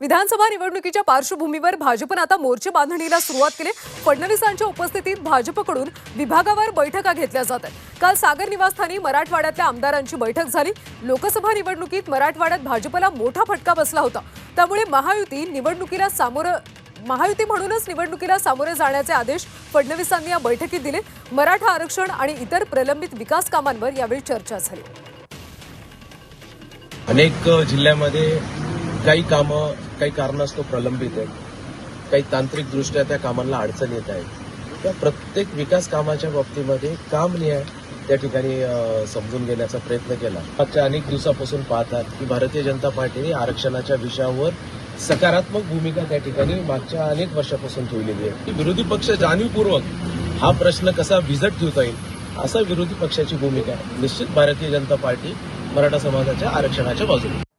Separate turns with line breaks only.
विधानसभा निवडणुकीच्या पार्श्वभूमीवर भाजपनं आता मोर्चे बांधणीला सुरुवात केली. फडणवीसांच्या उपस्थितीत भाजपकडून विभागावर बैठका घेतल्या जात आहेत. काल सागर निवासस्थानी मराठवाड्यातल्या आमदारांची बैठक झाली. लोकसभा निवडणुकीत मराठवाड्यात भाजपला मोठा फटका बसला होता. त्यामुळे महायुती निवडणुकीला सामोरं महायुती म्हणूनच निवडणुकीला सामोरे जाण्याचे आदेश फडणवीसांनी या बैठकीत दिले. मराठा आरक्षण आणि इतर प्रलंबित विकास कामांवर यावेळी चर्चा झाली.
अनेक जिल्ह्यामध्ये काही कामं काही कारणास्तव प्रलंबित आहेत काही तांत्रिकदृष्ट्या त्या कामांना अडचण येत आहे. त्या प्रत्येक विकास कामाच्या बाबतीमध्ये काम न्याय त्या ठिकाणी समजून घेण्याचा प्रयत्न केला. मागच्या अनेक दिवसापासून पाहतात की भारतीय जनता पार्टीने आरक्षणाच्या विषयावर सकारात्मक भूमिका त्या ठिकाणी मागच्या अनेक वर्षापासून ठेवलेली आहे. की विरोधी पक्ष जाणीवपूर्वक हा प्रश्न कसा विजत ठेवता येईल असा विरोधी पक्षाची भूमिका आहे. निश्चित भारतीय जनता पार्टी मराठा समाजाच्या आरक्षणाच्या बाजूने.